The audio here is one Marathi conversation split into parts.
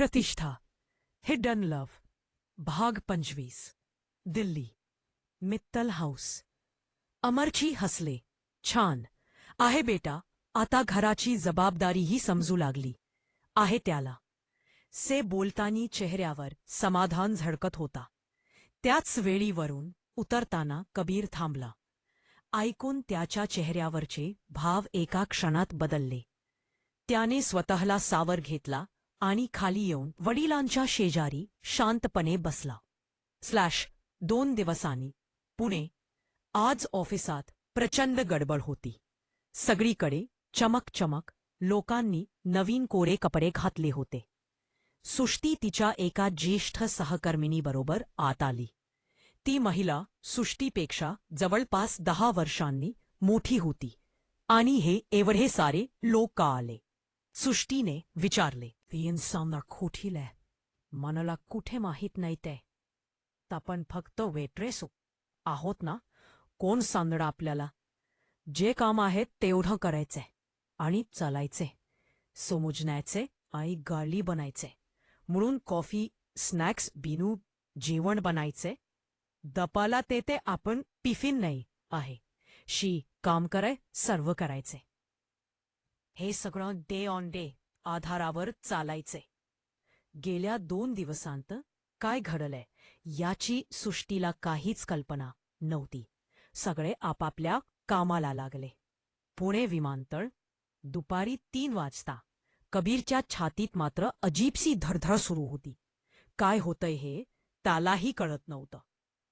प्रतिष्ठा हिडन लव्ह भाग पंचवीस दिल्ली मित्तल हाऊस. अमरची हसले छान. आहे बेटा आता घराची जबाबदारीही समजू लागली. आहे त्याला. से बोलतानी चेहऱ्यावर समाधान झळकत होता. त्याच वेळीवरून उतरताना कबीर थांबला. ऐकून त्याच्या चेहऱ्यावरचे भाव एका क्षणात बदलले. त्याने स्वतःला सावर घेतला आणि खाली येऊन वडिलांच्या शेजारी शांतपणे बसला. स्लॅश दोन दिवसांनी पुणे आज ऑफिसात प्रचंड गडबड होती. सगळीकडे चमक चमक लोकांनी नवीन कोरे कपडे घातले होते. सुष्टी तिच्या एका ज्येष्ठ सहकर्मिणीबरोबर आत आली. ती महिला सुष्टीपेक्षा जवळपास दहा वर्षांनी मोठी होती आणि हे एवढे सारे लोक का आले? सुष्टीने विचारले ती इन्सानला खोटीलय मनाला कुठे माहीत नाही ते. आपण फक्त वेट्रेसो. आहोत ना कोण सांदडा आपल्याला? जे काम आहे तेवढं करायचंय आणि चालायचे समजण्याचे आणि गाळी बनायचे. म्हणून कॉफी स्नॅक्स बिनू जेवण बनायचे. दपाला ते ते आपण टिफिन नाही आहे. शी काम कराय सर्व करायचे. हे सगळं डे ऑन डे आधारावर चालायचे. गेल्या दोन दिवसांत काय घडलंय याची सुष्टीला काहीच कल्पना नव्हती. सगळे आपापल्या कामाला लागले. पुणे विमानतळ दुपारी तीन वाजता कबीरच्या छातीत मात्र अजीबसी धडधड सुरू होती. काय होतंय हे त्यालाही कळत नव्हतं.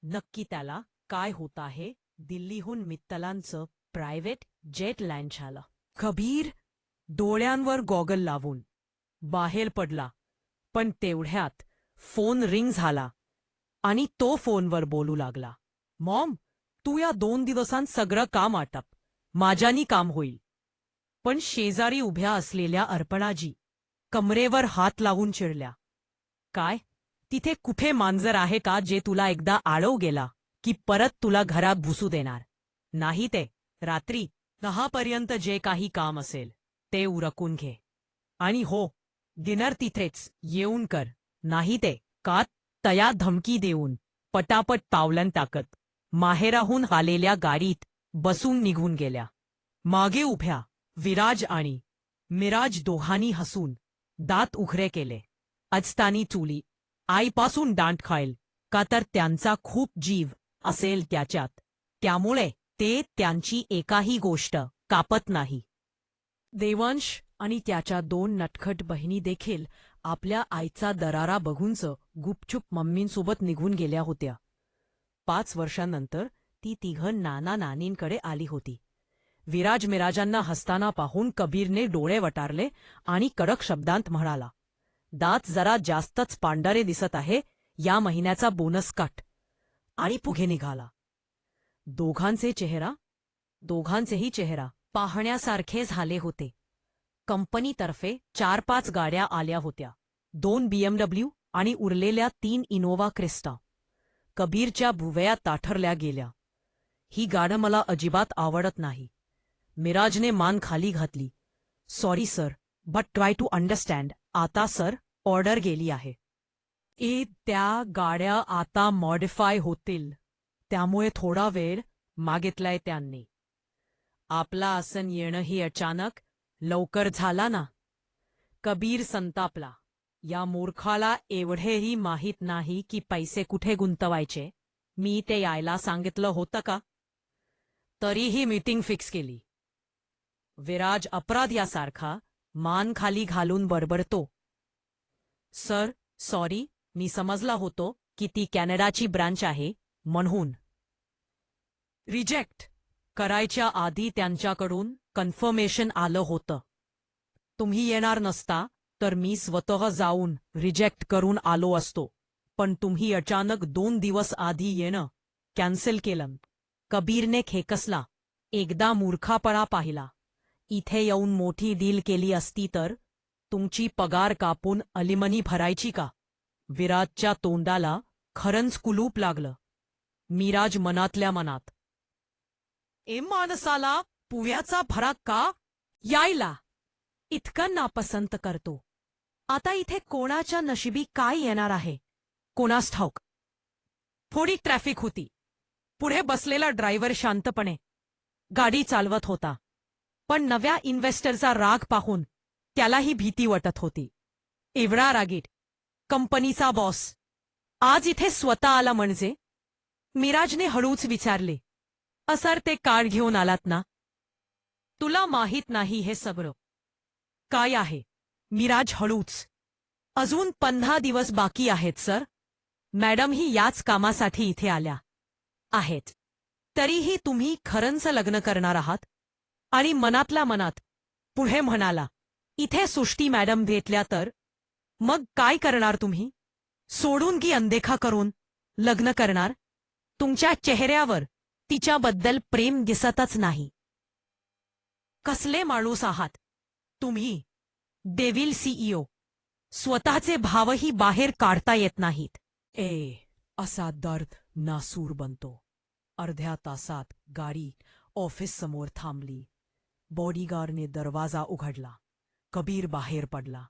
नक्की त्याला काय होत आहे दिल्लीहून मित्तलांचं प्रायव्हेट जेट लँड झालं. कबीर डोळ्यांवर गॉगल लावून. बाहेर पडला. पण तेवढ्यात फोन रिंग झाला. आणि तो फोनवर बोलू लागला. मॉम तू या दोन दिवसांत सगळं काम आटप. माझ्यानी काम होईल. पण शेजारी उभ्या असलेल्या अर्पणाजी कमरेवर हात लावून चिडल्या. काय? तिथे कुठे मांजर आहे का जे तुला एकदा आळव गेला की परत तुला घरात भुसू देणार? नाही ते. रात्री दहापर्यंत जे काही काम असेल ते उरकून घे. आणि हो डिनर तिथेच येऊन कर. नाही ते का तया धमकी देऊन पटापट पावलन टाकत माहेराहून आलेल्या गाडीत बसून निघून गेल्या. मागे उभ्या विराज आणि मिराज दोघांनी हसून दात उघरे केले. अजतानी चुली आईपासून दांट खाईल का तर त्यांचा खूप जीव असेल त्याच्यात. त्यामुळे ते त्यांची एकाही गोष्ट कापत नाही. देवांश आणि त्याच्या दोन नटखट बहिणी देखील आपल्या आईचा दरारा बघूनच गुपचूप मम्मींसोबत निघून गेल्या होत्या. पाच वर्षांनंतर ती तिघं नाना नानींकडे आली होती. विराज मिराजांना हसताना पाहून कबीरने डोळे वटारले आणि कडक शब्दांत म्हणाला दात जरा जास्तच पांढरे दिसत आहे या महिन्याचा बोनस काट. आणि पुढे निघाला. दोघांचे चेहरा दोघांचेही चेहरा. पाहण्यासारखे झाले होते. कंपनीतर्फे चार पाच गाड्या आल्या होत्या. दोन बीएमडब्ल्यू आणि उरलेल्या तीन इनोवा क्रिस्टा. कबीरच्या भुवया ताठरल्या गेल्या. ही गाडं मला अजिबात आवडत नाही. मिराजने मान खाली घातली. Sorry sir but try to understand. आता सर ऑर्डर गेली आहे. ए त्या गाड्या आता मॉडिफाय होतील. त्यामुळे थोडा वेळ मागितलाय त्यांनी. आपला आसन येणंही अचानक लवकर झाला ना. कबीर संतापला. या मूर्खाला एवढेही माहीत नाही की पैसे कुठे गुंतवायचे. मी ते यायला सांगितलं होतं का? तरीही मीटिंग फिक्स केली. विराज अपराध यासारखा मान खाली घालून बडबडतो. सर सॉरी मी समजला होतो की ती कॅनडाची ब्रांच आहे म्हणून. रिजेक्ट. करायच्या आधी त्यांच्याकडून कन्फर्मेशन आलं होतं. तुम्ही येणार नसता तर मी स्वतः जाऊन रिजेक्ट करून आलो असतो. पण तुम्ही अचानक दोन दिवस आधी येणं कॅन्सल केलं. कबीरने खेकसला एकदा मूर्खापणा पाहिला. इथे येऊन मोठी डील केली असती तर तुमची पगार कापून अलिमनी भरायची का? विराजच्या तोंडाला खरंच कुलूप लागलं. मिराज मनातल्या मनात ए माणसाला पुव्याचा फराक का? यायला. इतकं नापसंत करतो. आता इथे कोणाच्या नशिबी काय येणार आहे? कोणास ठाऊक? थोडी ट्रॅफिक होती. पुढे बसलेला ड्रायव्हर शांतपणे. गाडी चालवत होता. पण नव्या इन्व्हेस्टरचा राग पाहून त्यालाही भीती वाटत होती. एवढा रागीट. कंपनीचा बॉस. आज इथे स्वतः आला म्हणजे? मिराजने हळूच विचारले. असर ते काळ घेऊन आलात ना? तुला माहीत नाही हे सगळं. काय आहे? मिराज हळूच. अजून पंधरा दिवस बाकी आहेत सर. मॅडम ही याच कामासाठी इथे आल्या. आहेत. तरीही तुम्ही खरंच लग्न करणार आहात? आणि मनातल्या मनात पुढे म्हणाला इथे सुष्टी मॅडम भेटल्या तर? मग काय करणार तुम्ही? सोडून की अनदेखा करून लग्न करणार? तुमच्या चेहऱ्यावर तिच्याबद्दल प्रेम दिसतच नाही. कसले माणूस आहात? तुम्ही डेव्हिल सीईओ. स्वतःचे भावही बाहेर काढता येत नाहीत. ए असा दर्द नासूर बनतो. अर्ध्या तासात गाडी ऑफिस समोर थांबली. बॉडीगार्डने दरवाजा उघडला. कबीर बाहेर पडला.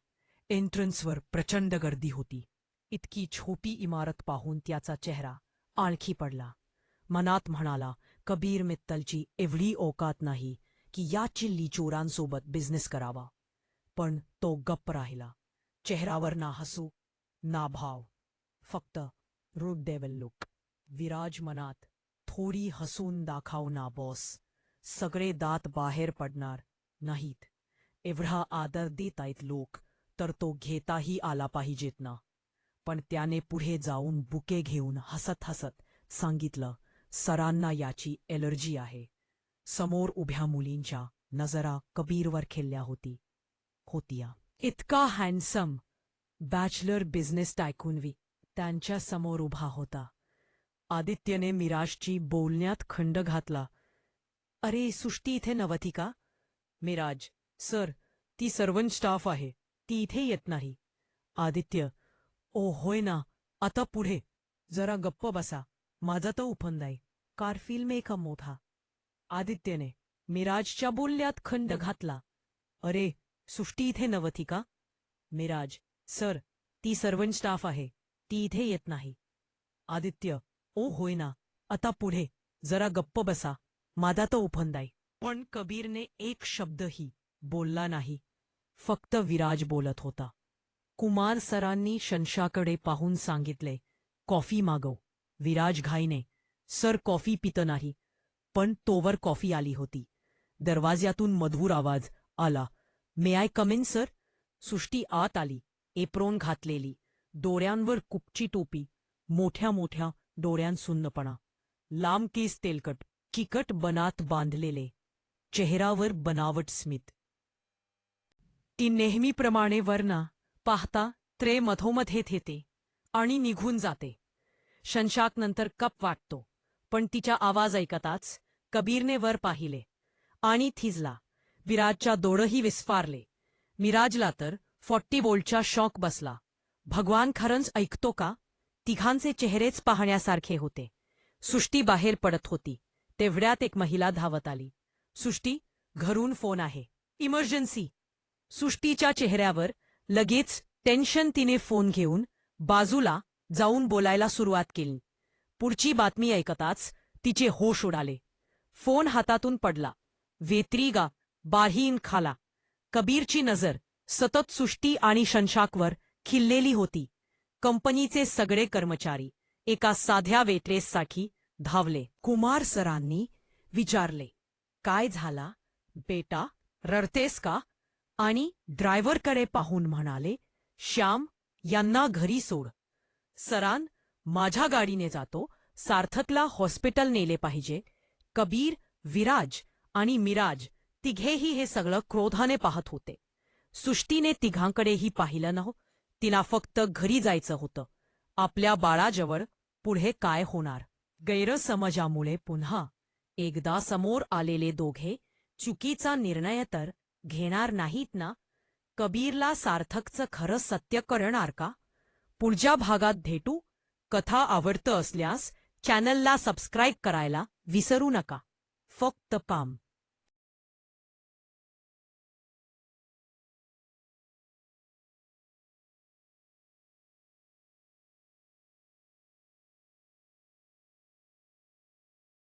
एंट्रन्सवर प्रचंड गर्दी होती. इतकी छोटी इमारत पाहून त्याचा चेहरा आणखी पडला. मनात म्हणाला कबीर मित्तलची एवढी औकात नाही की या चिल्ली चोरांसोबत बिझनेस करावा. पण तो गप्प राहिला चेहरावर ना हसू ना भाव फक्त रूट डेवल लुक विराज मनात थोडी हसून दाखव ना बॉस सगळे दात बाहेर पडणार नाहीत. एवढा आदर देत आहेत लोक तर तो घेताही आला पाहिजेत ना. पण त्याने पुढे जाऊन बुके घेऊन हसत हसत सांगितलं सरांना याची एलर्जी आहे. समोर उभ्या मुलींच्या नजरा कबीरवर खेळल्या होती, होतिया. इतका हँडसम बॅचलर बिझनेस टायकूनवी त्यांच्या समोर उभा होता. आदित्यने मिराजची बोलण्यात खंड घातला. अरे, सुष्टी इथे नवती का? मिराज, सर, ती सर्वंट स्टाफ आहे, ती इथे येत नाही. आदित्य, ओ, होय ना, आता पुढे. जरा गप्प बसा. माझा तो उफंदाय कारफिल में का मोठा आदित्यने मिराजच्या बोलण्यात खंड घातला. अरे सुष्टी इथे नवती का? मिराज सर ती सर्वंट स्टाफ आहे ती इथे येत नाही. आदित्य ओ होय ना आता पुढे जरा गप्प बसा माझा तो उफंदाय पण कबीरने एक शब्दही बोलला नाही फक्त विराज बोलत होता. कुमार सरांनी शंशाकडे पाहून सांगितले कॉफी मागव. विराज घाईने सर कॉफी पित नाही. पण तोवर कॉफी आली होती. दरवाज्यातून मधुर आवाज आला may I come in sir Sushti आत आली एप्रोन घातलेली डोळ्यांवर कुपची टोपी मोठ्या मोठ्या डोळ्यांसुन्नपणा लांब केस तेलकट चिकट बनात बांधलेले चेहरावर बनावट स्मित. ती नेहमीप्रमाणे वरना पाहता त्रे मधोमधेत येते आणि निघून जाते. शंशाक नंतर कप वाटतो. पण तिच्या आवाज ऐकताच कबीरने वर पाहिले. आणि थिजला. विराजच्या दोडही विस्फारले. मिराजला तर फॉर्टी बोल्टचा शॉक बसला. भगवान खरंच ऐकतो का? तिघांचे चेहरेच पाहण्यासारखे होते. सुष्टी बाहेर पडत होती. तेवढ्यात एक महिला धावत आली. सुष्टी घरून फोन आहे. इमर्जन्सी. सुष्टीच्या चेहऱ्यावर लगेच टेन्शन तिने फोन घेऊन बाजूला जाऊन बोलायला सुरुवात केली. पुढची बातमी ऐकताच तिचे होश उडाले. फोन हातातून पडला. वेत्रीगा बाहीन खाला. कबीरची नजर सतत सुष्टी आणि शंशाकवर खिल्लेली होती. कंपनीचे सगळे कर्मचारी एका साध्या वेट्रेससाठी धावले. कुमार सरांनी विचारले काय झाला? बेटा रडतेस का? आणि ड्रायव्हरकडे पाहून म्हणाले श्याम यांना घरी सोड. सरान माझ्या गाडीने जातो सार्थकला हॉस्पिटल नेले पाहिजे. कबीर विराज आणि मिराज तिघेही हे सगळं क्रोधाने पाहत होते. सुष्टीने तिघांकडेही पाहिलं नव्ह तिला फक्त घरी जायचं होतं. आपल्या बाळाजवळ पुढे काय होणार? गैरसमजामुळे पुन्हा एकदा समोर आलेले दोघे चुकीचा निर्णय तर घेणार नाहीत ना? कबीरला सार्थकचं खरं सत्य करणार का? पुढच्या भागात भेटू. कथा आवडतं असल्यास चॅनलला सबस्क्राईब करायला विसरू नका. फक्त पाम